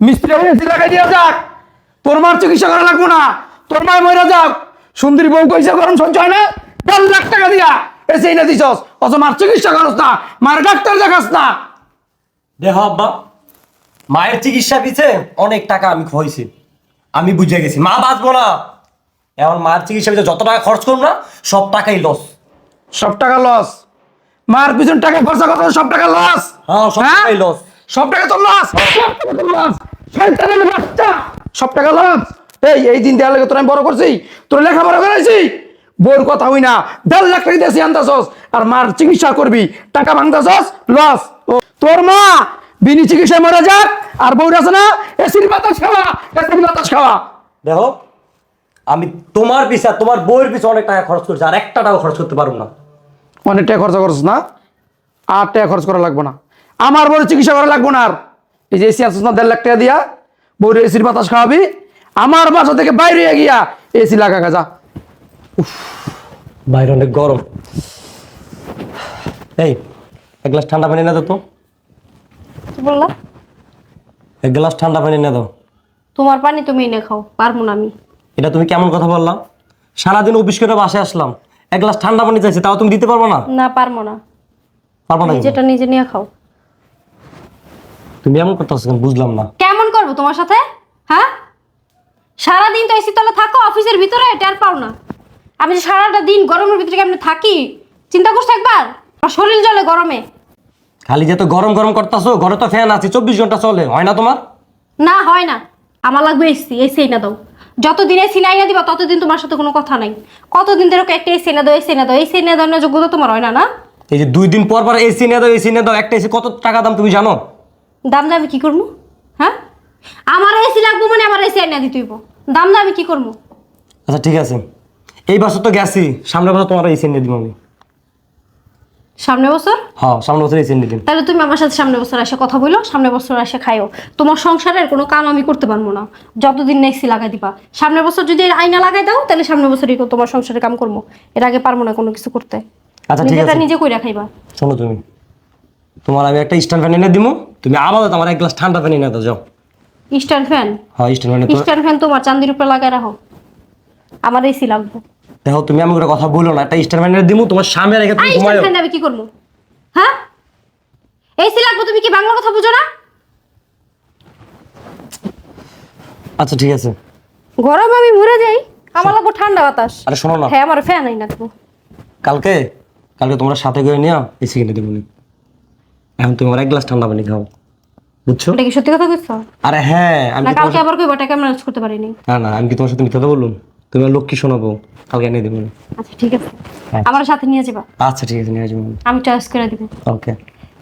মিস্ত্রি এসি লাগাই দিয়া যাক। তোর মার চিকিৎসা করা লাগবো না। তোর মায় মরে যাক। সুন্দরী বউ কইসা গরম সহ্য হয় না। দেড় লাখ টাকা দিয়া এসে এনে দিছস। অত মার চিকিৎসা করস না। মার ডাক্তার দেখাস না। দেহ আব্বা মায়ের চিকিৎসা পিছে অনেক টাকা আমি খোয়াইছি। আমি বুঝে গেছি। মা বাঁচবো না। এখন মায়ের চিকিৎসা পিছে যত টাকা খরচ করব না সব টাকাই লস সব টাকা লস মার পিছন টাকা খরচা করতে সব টাকা লস হ্যাঁ সব টাকাই লস সব টাকা তো লস শয়তানের বাচ্চা! সব টাকা লস এই এই দিন দেওয়ার লাগে তোর আমি বড় করছি। তোর লেখাপড়া করাইছি। বউর কথা হই না। দেড় লাখ টাকা দিয়েছি আনতাছস। আর মার চিকিৎসা করবি। টাকা ভাঙতাছস? লস তোর মা বিনি চিকিৎসায় মরে যাক আর বউর আছে না এসির বাতাস খাওয়া এসির বাতাস খাওয়া। দেখো আমি তোমার পিছে তোমার বইয়ের পিছে অনেক টাকা খরচ করছি আর একটা টাকা খরচ করতে পারব না। অনেক টাকা খরচা করছিস না? আর টাকা খরচ করা লাগবো না। আমার বড় চিকিৎসা করা লাগবো না আর। এই যে এসি আসছিস না দেড় লাখ টাকা দিয়া বউর এসির বাতাস খাওয়াবি আমার বাসা থেকে বাইরে হয়ে গিয়া এসি লাগা গাজা বাইরে অনেক গরম। এই এক গ্লাস ঠান্ডা পানি না দাও তো। কি বললা? এক গ্লাস ঠান্ডা পানি না দাও। তোমার পানি তুমি এনে খাও পারব না আমি। এটা তুমি কেমন কথা বললাম সারাদিন অফিস করে বাসায় আসলাম এক গ্লাস ঠান্ডা পানি চাইছি তাও তুমি দিতে পারব না? না পারব না। পারব না যেটা নিজে নিয়ে খাও। তুমি এমন করতেছো কেন? বুঝলাম না। কেমন করব তোমার সাথে? হ্যাঁ? সারাদিন তো এসি তলে থাকো অফিসের ভিতরে টের পাও না। আমি যে সারাটা দিন গরমের ভিতরে কেমন থাকি? চিন্তা করছ একবার? আমার শরীর জ্বলে গরমে। খালি যে তো গরম গরম করতেছো ঘরে তো ফ্যান আছে চব্বিশ ঘণ্টা চলে হয় না তোমার? না হয় না। আমার লাগবে এসি এসি না দাও। যতদিন এসি না দিবা ততদিন তোমার সাথে কোনো কথা নাই। কতদিন ধরে একটা এসি না দাও এসি না দাও এসি না দেওয়ার যোগ্যতা তোমার হয় না না? এই যে দুই দিন পর পর এসি নিয়ে দাও এসি নিয়ে দাও একটা এসি কত টাকা দাম তুমি জানো? দাম দাম কি করব হ্যাঁ? আমার এসি লাগবো মানে আমার এসি আইনা দিতে হইব। দাম দাম কি করব আচ্ছা ঠিক আছে। এই বছর তো গেছি সামনের বছর তোমার এসি নিয়ে দিব আমি। সামনে বছর? হ্যাঁ সামনের বছর এসি নিয়ে দিন তাহলে তুমি আমার সাথে সামনে বছর এসে কথা বলো সামনে বছর এসে খাইও। তোমার সংসারের কোনো কাম আমি করতে পারব না। যতদিন না এসি লাগাই দিবা। সামনের বছর যদি আয়না লাগাই দাও তাহলে সামনের বছরই তোমার সংসারে কাম করব এর আগে পারব না কোনো কিছু করতে। আচ্ছা ঠিক আছে। নিজে কইরা খাইবা। শোনো তুমি। তোমার আমি একটা স্ট্যান্ড ফ্যান এনে দিব তুমি আলাদা আমার এক গ্লাস ঠান্ডা পানি এনে দাও যাও। স্ট্যান্ড ফ্যান হ্যাঁ স্ট্যান্ড ফ্যান স্ট্যান্ড ফ্যান তোমার চান্দির উপরে লাগাই রাখো। আমার এসি লাগবে। দেখো তুমি আমি করে কথা বলো না একটা স্ট্যান্ড ফ্যান এনে দিব তোমার সামনে রেখে তুমি ঘুমাও ফ্যান আমি কি করব? হ্যাঁ? এসি লাগবে তুমি কি বাংলা কথা বুঝো না? আচ্ছা ঠিক আছে। গরম আমি মরে যাই আমার লাগবে ঠান্ডা বাতাস। আরে শোনো না। হ্যাঁ আমার ফ্যান আই না তো কালকে কালকে তোমরা সাথে করে নিয়ে এসি কিনে দেবো নি। এখন তুমি আমার এক গ্লাস ঠান্ডা পানি খাও। বুঝছ? এটা কি সত্যি কথা কইছো? আরে হ্যাঁ আমি না কালকে আবার কইবা টাকা ম্যানেজ করতে পারিনি। না না আমি কি তোমার সাথে মিথ্যা কথা বললাম? তুমি আমার লক্ষ্মী শোনাবো কালকে এনে দেবো। আচ্ছা ঠিক আছে। হ্যাঁ। আমার সাথে নিয়ে যাবা। আচ্ছা ঠিক আছে নিয়ে আসব আমি চয়েস করে দিব। ওকে।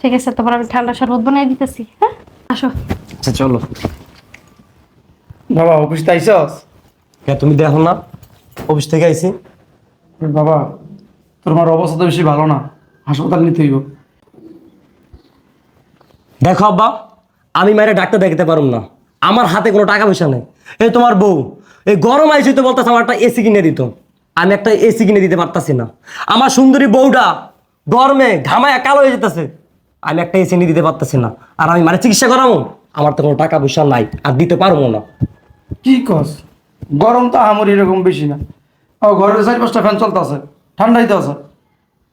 ঠিক আছে তোমার আমি ঠান্ডা শরবত বানাই দিতেছি হ্যাঁ? আসো। আচ্ছা চলো। বাবা অফিস তাইছস হ্যাঁ তুমি দেখো না অফিস থেকে আইছি। বাবা তোমার অবস্থা তো বেশি ভালো না। হাসপাতাল নিতে হইব। দেখো আব্বা, আমি মায়ের ডাক্তার দেখাতে পারুম না। আমার হাতে কোনো টাকা পয়সা নেই। এই তোমার বউ, এই গরম আইসি তো বলতেছে আমার একটা এসি কিনে দিত। আমি একটা এসি কিনে দিতে পারতাছি না। আমার সুন্দরী বউটা গরমে ঘামায় কালো হয়ে যেতেছে। আমি একটা এসি নিয়ে দিতে পারতাছি না। আর আমি মানে চিকিৎসা করাবো আমার তো কোনো টাকা পয়সা নাই, আর দিতে পারব না। কি কস? গরম তো আমার এরকম বেশি না। ও ঘরের চারি পাঁচটা ফ্যান চলতেছে ঠান্ডাই তো আছে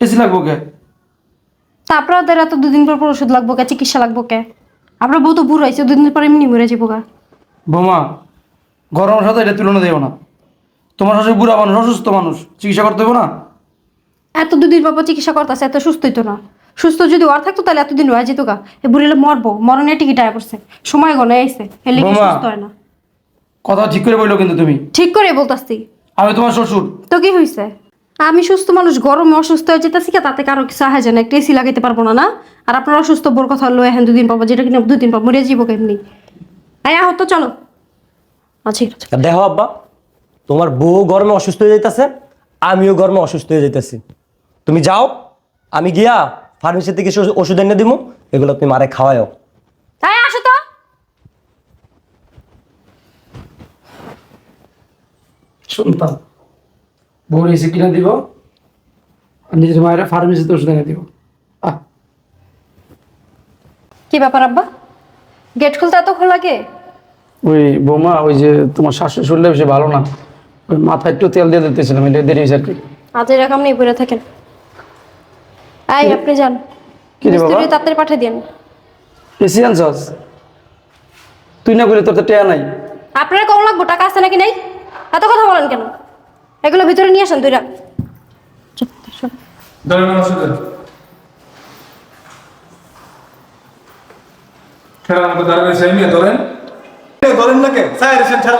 এসি লাগবো কে? তারপরে ওদের এত দুদিন পর পর ওষুধ লাগবো কে চিকিৎসা লাগবো কে? আমরা বউ তো বুড়ো হয়েছে দুদিন পর এমনি মরে যাব গা। বোমা গরমের সাথে এটা তুলনা দেবো না। তোমার শাশুড়ি বুড়া মানুষ অসুস্থ মানুষ চিকিৎসা করতে হবে না? এত দুদিন পর পর চিকিৎসা করতেছে এত সুস্থ হইতো না। সুস্থ যদি ওর থাকতো তাহলে এতদিন হয়ে যেত গা। এ বুড়িলে মরবো মরণের টিকিট আয় পড়ছে। সময় গলে আইসে এলে সুস্থ হয় না। কথা ঠিক করে বলল কিন্তু তুমি। ঠিক করে বলতাছি। আমি তোমার শ্বশুর। তো কি হয়েছে আমি সুস্থ মানুষ গরমে অসুস্থ হয়ে যেতেছি কে তাতে কারও কিছু আহে যায় না একটা এসি লাগাইতে পারব না না? আর আপনার অসুস্থ বোর কথা হলো এখন দুদিন পাবো যেটা কিনা দুদিন পর মরে যাব কেমনি? আয় আহ তো চলো। আচ্ছা দেখো আব্বা তোমার বউ গরমে অসুস্থ হয়ে যাইতেছে আমিও গরমে অসুস্থ হয়ে যাইতেছি। তুমি যাও আমি গিয়া ফার্মেসি থেকে কিছু ওষুধ এনে দিব এগুলো তুমি মারে খাওয়াও আয় আসো তো। শুনতাম। বউর এসি কিনে দিব? নিজের মায়ের ফার্মেসিতে ওষুধ এনে দিব। কি ব্যাপার আব্বা? গেট খুলতে এত লাগে ওই বৌমা ওই যে তোমার শাশুড়ি শরীরটা বেশি ভালো না। ওই মাথায় একটু তেল দিয়ে দিতেছিলাম এটা দেরি হয়েছে আর কি। আজ এরকম নেই পড়ে থাকেন। এই আপনি যান। কি রে বাবা? মিস্ত্রি তাড়াতাড়ি পাঠিয়ে দিন এসি আনছস? তুই না করলে তোর তো টেয়া নাই। আপনার কম লাগবো টাকা আছে নাকি নাই? এত কথা বলেন কেন? এগুলো ভিতরে নিয়ে আসেন দুইটা। ধরেন। ধরেন না কে?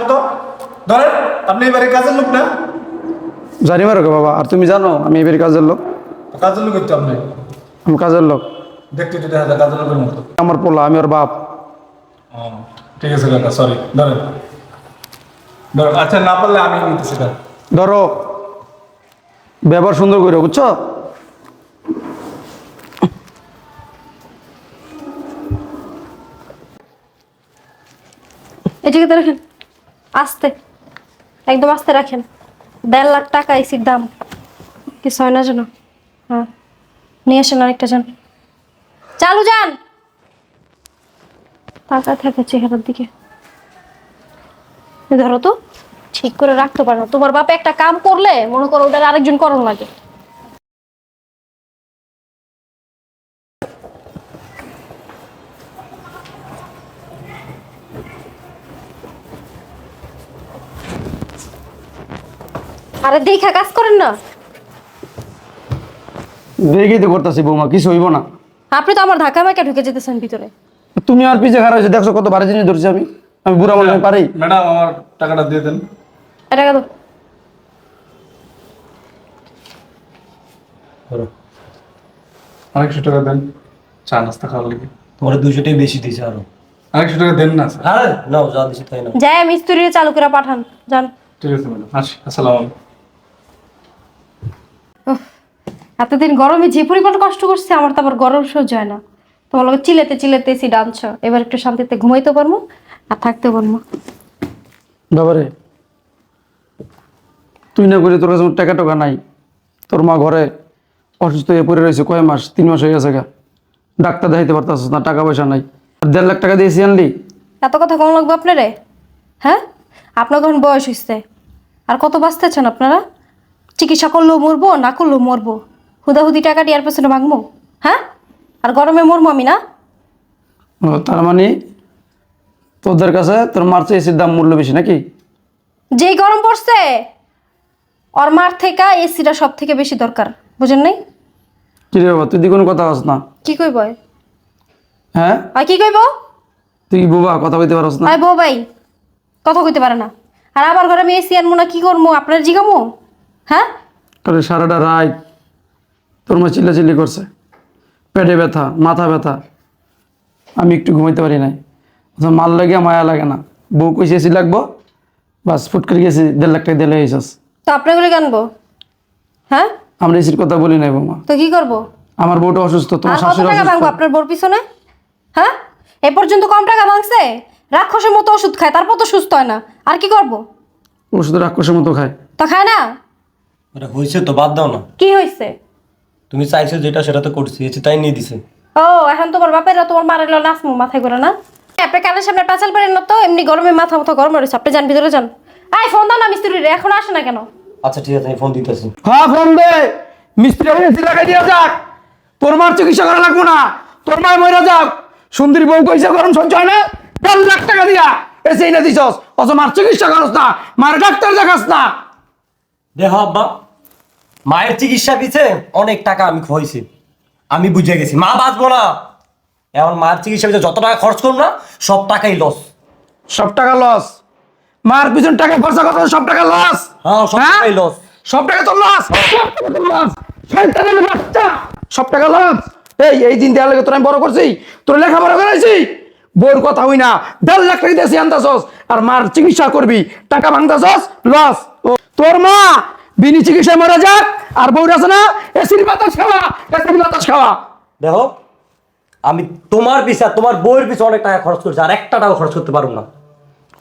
মতো। ধরেন আপনি এবারে কাজের লোক না? জানি মারো বাবা আর তুমি জানো আমি এবারে কাজের লোক। কাজের লোক হইতো আপনি? আমি কাজের লোক। দেখতে তো দেখা যায় কাজের লোকের মতো। আমার পোলা আমি ওর বাপ। ঠিক আছে কাকা সরি ধরেন। ধরেন আচ্ছা না পারলে আমি নিতেছি কাকা ধরো, ব্যবহার সুন্দর করে, বুঝছ? এদিকে রাখেন। আস্তে। একদম আস্তে রাখেন। দেড় লাখ টাকা এসির দাম। কিছু হয় না যেন। হ্যাঁ। নিয়ে আসেন আরেকটা যান চালু যান! টাকা থাকে চেহারার দিকে। ধরো তো। ঠিক করে রাখতে পারো না। তোমার বাপে একটা কাম করলে মনে করো ওটার আরেকজন করণ লাগে। আরে দেখা কাজ করেন না। দেখেই তো করতেছি বৌমা কিছু হইব না। আপনি তো আমার ধাক্কা মাকে ঢুকে যেতেছেন ভিতরে। তুমি আর পিছিয়ে খারাপ হয়েছে দেখছ কত ভারী জিনিস ধরছি আমি। আমি বুড়া মানুষ আমি পারি। ম্যাডাম আমার টাকাটা দিয়ে দেন। আরেকশো টাকা দেন। চা নাস্তা খাওয়ার লেগে। তোমার দুশোটাই বেশি দিয়েছে আরও। আরেকশো টাকা দেন না স্যার। হ্যাঁ নাও যা দিছি তাই না যাই মিস্ত্রি চালু করে পাঠান যান। ঠিক আছে ম্যাডাম। আসি আসসালামু আলাইকুম। এতদিন গরমে যে পরিমাণ কষ্ট করছে আমার তো আবার গরম সহ্য হয় না। তোমার লোক চিলেতে চিলেতে এসি ডানছ। এবার একটু শান্তিতে ঘুমাইতে পারব আর থাকতে পারব বাবারে তুই না করে তোর কাছে টাকা টাকা নাই। তোর মা ঘরে অসুস্থ হয়ে পড়ে রয়েছে কয় মাস তিন মাস হয়ে গেছে গা। ডাক্তার দেখাইতে পারতাছিস না টাকা পয়সা নাই। আর দেড় লাখ টাকা দিয়েছি আনলি। এত কথা কম লাগবে আপনারে? হ্যাঁ? আপনার এখন বয়স হয়েছে আর কত বাঁচতেছেন আপনারা? চিকিৎসা করলেও মরবো না করলেও মরবো? হুদাহুদি টাকা আর পেছনে ভাঙবো? হ্যাঁ? আর গরমে মরবো আমি না? ও, তার মানে তোদের কাছে তোর মার চেয়ে এসির দাম মূল্য বেশি নাকি? যেই গরম পড়ছে ওর মার থেকে এসিটা সব থেকে বেশি দরকার বুঝেন নাই? কি রে বাবা তুই দি কোনো কথা আস না। কি কইব? হ্যাঁ? আর কি কইব? তুই বুবা কথা কইতে পারস না? আয় বউ ভাই কথা কইতে পারে না। আর আবার ঘরে আমি এসি আনব না কি করব? আপনার জিগামো? হ্যাঁ? তোর সারাটা রাত তোর মা চিল্লাচিল্লি করছে। পেটে ব্যথা মাথা ব্যথা। আমি একটু ঘুমাইতে পারি নাই। মাল লাগে মায়া লাগে না। বউ কইছে এসি লাগবো? বাস ফুট করে গেছি দেড় লাখ টাকা দিলে এইসস তো আপনাগুলো আনব? হ্যাঁ? আমরা এসির কথা বলি নাই বৌমা। তো কি করব? আমার বউটা অসুস্থ তোমার আর কত শাশুড়ি টাকা অসুস্থ। আপনার বোর পিছনে? হ্যাঁ? এ পর্যন্ত কম টাকা ভাঙছে? রাক্ষসের মতো ওষুধ খায় তারপর তো সুস্থ হয় না। আর কি করব? ওষুধ রাক্ষসের মতো খায়। তো খায় না? ওটা হয়েছে তো বাদ দাও না। কি হয়েছে? তুমি চাইছো যেটা সেটা তো করছি এসে তাই নিয়ে দিছে। ও এখন তোমার বাপেরা তোমার মারের নাচমু মাথায় করে না? আপনি কানের সামনে পেঁচাল পারেন না তো এমনি গরমে মাথা মাথা গরম হয়েছে আপনি যান ভিতরে যান। আই ফোন দাও না মিস্ত্রি রে এখন আসে না কেন? আচ্ছা ঠিক আছে আমি ফোন দিতেছি। হ্যাঁ ফোন দে। মিস্ত্রি এসি লাগাই দিয়া যাক। তোর মার চিকিৎসা করা লাগবো না। তোর মায় মরে যাক। সুন্দরী বউ কইছে গরম সহ্য হয় না। দেড় লাখ টাকা দিয়া এসে না দিছস। অথচ মার চিকিৎসা করস না। মার ডাক্তার দেখাস না। দেখো আব্বা মায়ের চিকিৎসা পিছে অনেক টাকা আমি খোয়াইছি। আমি বুঝে গেছি। মা বাঁচবো না। এখন মায়ের চিকিৎসা পিছে যত টাকা খরচ করুন না সব টাকাই লস সব টাকা লস মার পিছন টাকা খরচা করতে সব টাকা লস হ্যাঁ সব লস সব টাকা তো লস সব টাকা লস এই এই দিন দেওয়ার লাগে তোর আমি বড় করছি তোর লেখাপড়া করাইছি। বউর কথা হই না। দেড় লাখ টাকা দিয়েছি আনতাছস। আর মার চিকিৎসা করবি। টাকা ভাঙতাছস লস তোর মা বিনি চিকিৎসায় মরে যাক আর বউর আছে না এসির বাতাস খাওয়া এসির বাতাস খাওয়া। দেখো আমি তোমার পিছে তোমার বইয়ের পিছে অনেক টাকা খরচ করছি আর একটা টাকা খরচ করতে পারব না।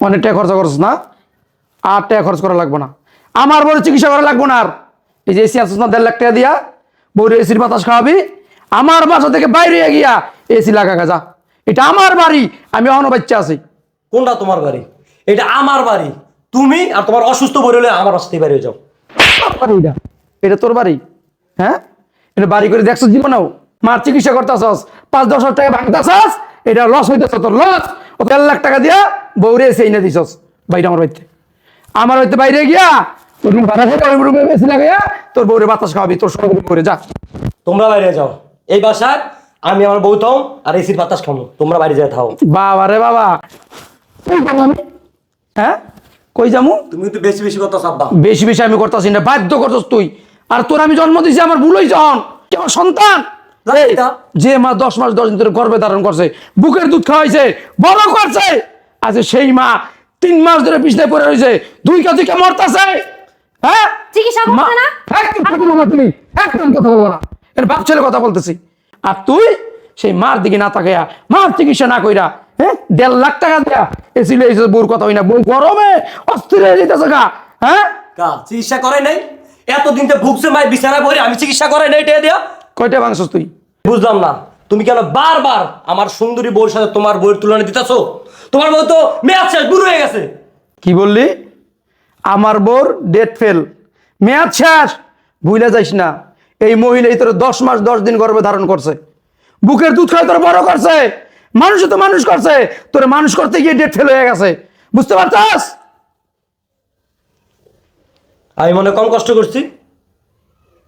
অনেক টাকা খরচা করছিস না? আর টাকা খরচ করা লাগবো না। আমার বড় চিকিৎসা করা লাগবো না আর। এই যে এসি আসছিস না দেড় লাখ টাকা দিয়া বউরে এসির বাতাস খাওয়াবি। আমার বাসা থেকে বাইরে গিয়া এসি লাগা যা। এটা আমার বাড়ি আমি অন্য বাচ্চা আছি। কোনটা তোমার বাড়ি? এটা আমার বাড়ি। তুমি আর তোমার অসুস্থ বই হলে আমার বাসাতেই বাইরে যাও। বাড়ি এটা। এটা তোর বাড়ি? হ্যাঁ? এটা বাড়ি করে দেখছ জীবনেও? মার চিকিৎসা করতেছস পাঁচ দশ হাজার টাকা ভাঙতেছস এটা লস হইতেছ তোর লস ও দেড় লাখ টাকা দিয়া বউরে এসে এনে দিছস বাইরে আমার বাড়িতে। আমার বাড়িতে বাইরে গিয়া তোর ওই রুমে বেশি লাগাইয়া তোর বউরে বাতাস খাওয়াবি তোর সঙ্গে করে যা। তোমরা বাইরে যাও। এই বাসায় আমি আমার বউ থাও আর এসির বাতাস খামো। তোমরা বাইরে যাই থাও। বাবা রে বাবা। হ্যাঁ? কই যাব? তুমি তো বেশি বেশি কথা সাব্বা বেশি বেশি আমি করতেছি না বাধ্য করছস তুই। আর তোর আমি জন্ম দিছি আমার ভুল হয়েছে হন কি আমার সন্তান? যে মা দশ মাস দশ দিন ধরে গর্ভে ধারণ করছে বুকের দুধ খাওয়াইছে বড় করছে। আজ সেই মা তিন মাস ধরে বিছনায় পড়ে রয়েছে। দুই কাজে কে মরতাছে হ্যাঁ? চিকিৎসা করছে মা- না? একদম কথা বলব না তুমি। একদম কথা বলব না। এর বাপ ছেলে কথা বলতেছি। আর তুই সেই মার দিকে না তাকাইয়া মার চিকিৎসা না কইরা হ্যাঁ? দেড় লাখ টাকা দেয়া এসি লইছে বউর কথা হই না। বউ গরমে অস্থির হয়ে যেতেছে গা হ্যাঁ? কা চিকিৎসা করে নাই? এতদিন তো ভুগছে মাই বিছানা পড়ে আমি চিকিৎসা করে নাই এটা দিয়া? কয়টা মাংসস তুই? বুঝলাম না। তুমি কেন বারবার আমার সুন্দরী বউর সাথে তোমার বইয়ের তুলনা দিতেছো? তোমার বউ তো মেয়াদ শেষ বুড়ো হয়ে গেছে। কি বললি? আমার বোর ডেট ফেল মেয়াদ শেষ ভুলে যাইস না। এই মহিলাই তোর দশ মাস দশ দিন গর্ভে ধারণ করছে। বুকের দুধ খায় তোর বড় করছে। মানুষ তো মানুষ করছে। তোর মানুষ করতে গিয়ে ডেট ফেল হয়ে গেছে। বুঝতে পারছাস? আমি মনে কম কষ্ট করছি।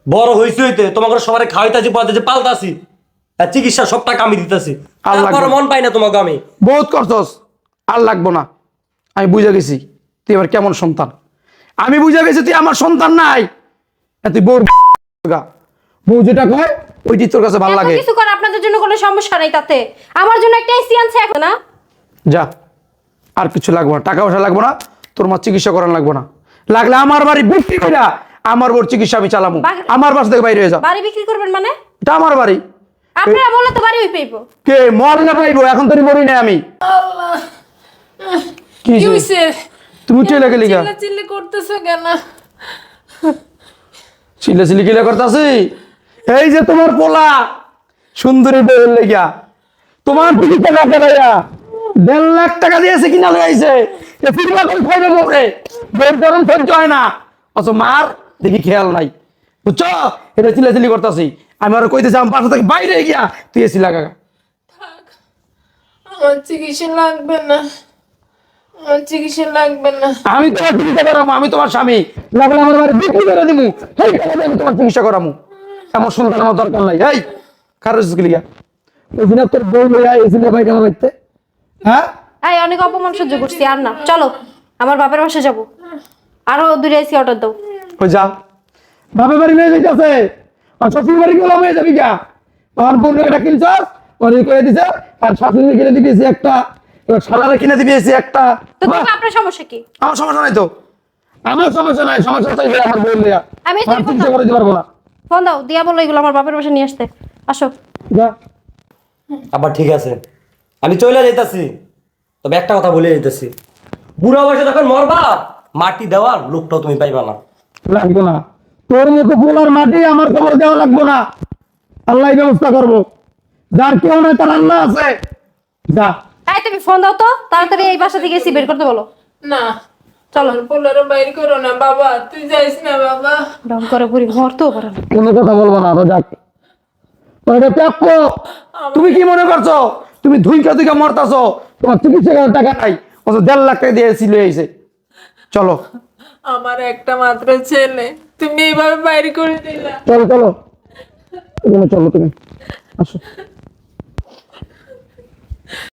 বড় হইছে হইতে তোমাকে সবার খাওয়াইতাছি পাল্টাছি চিকিৎসা সব টাকা আমি দিতেছি। আর লাগবে তারপর না। মন পাই না তোমাকে আমি। বহুত করছস আর লাগবো না। আমি বুঝে গেছি তুই এবার কেমন সন্তান। আমি বুঝে গেছি তুই আমার সন্তান নাই। তুই বউর বউ যেটা কয় ওইটি তোর কাছে ভালো লাগে। কিছু করে আপনাদের জন্য কোনো সমস্যা নাই তাতে। আমার জন্য একটা এসি আনছে এখন না? যা আর কিছু লাগবো না। টাকা পয়সা লাগবো না তোর মা চিকিৎসা করান লাগবে না। লাগলে আমার বাড়ি বিক্রি করে আমার বোর চিকিৎসা আমি চালামু। আমার বাস থেকে বাইরে হয়ে যা। বাড়ি বিক্রি করবেন মানে? এটা আমার বাড়ি। আপনারা বললে তো বাড়ি পেইবো। কে মর না পাইবো এখন তোর মরি নাই আমি। কি কি হইছে? তুমি চলে গেলি গা। চিল্লা করতেছো কেন? চিল্লা চিল্লি কিলা করতাছি? এই যে তোমার পোলা সুন্দরী বউয়ের লেগা তোমার দিকে টাকা ফেলাইয়া দেড় লাখ টাকা দিয়েছে কিনা লাগাইছে এ ফিরবা করে খাইবে বউরে? বউর গরম সহ্য হয় না। অথচ মার দেখি খেয়াল নাই। বুঝছ? এটা চিল্লা চিল্লি করতাছি। আমি আর কইতেছি আমার পাশে থেকে বাইরে গিয়া তুই এসি লাগা আমার চিকিৎসা লাগবে না আমার চিকিৎসা লাগবে না। আমি তোমার চিকিৎসা করামু আমি তোমার স্বামী। লাগলে আমার বাড়ি বিক্রি করে দিমু। সেই আমি তোমার চিকিৎসা করামু। এমন সন্তান আমার দরকার নাই। এই কারও গিয়া। ওই দিন তোর বউ লইয়া এসিলে বাইরে আমার হ্যাঁ? এই অনেক অপমান সহ্য করছি আর না। চলো আমার বাপের বাসা যাব। আরও দূরে এসি অর্ডার দাও। ওই যা। বাপের বাড়ি যাইতেছে। আর শ্বশুর বাড়ি গেলাম হয়ে যাবি গা আমার বোন একটা কিনছস ওরে করে দিছে আর শাশুড়ি কিনে দিবি একটা এবার সালারে কিনে দিবি এসে একটা। তো তোমার আপনার সমস্যা কি? আমার সমস্যা নাই তো। আমার সমস্যা নাই সমস্যা তো আমার বোন লইয়া আমি তোর করে দিতে পারব না। ফোন দাও দিয়া বলো এগুলো আমার বাপের বাসা নিয়ে আসতে। আসো। যা। আবার ঠিক আছে। আমি চলে যাইতাছি। তবে একটা কথা বলে যাইতাছি। বুড়া বয়সে যখন মরবা মাটি দেওয়ার লোকটাও তুমি পাইবা না। লাগবো না। তোর মতো পোলার মাটি আমার খবর দেওয়া লাগবো না। আল্লাহ ব্যবস্থা করব। যার কেউ নাই তার আল্লাহ আছে। যা। এই তুমি ফোন দাও তো তাড়াতাড়ি এই বাসা থেকে এসি বের করতে বলো। না। চলো করো না বাবা। তুই যাইস না বাবা। ডং করে পারে কোনো কথা বলব না তো যাক। ওটা প্রাপ্য তুমি কি মনে করছ? তুমি ধুইকা ধুইকা মরতাছো। তোমার চিকিৎসা করার টাকা নাই অত দেড় লাখ টাকা দিয়ে এসি লয়ে আইছে। চলো। আমার একটা মাত্র ছেলে। তুমি এইভাবে বাইরে করে দিলা। চলো চলো। চলো তুমি। আসো।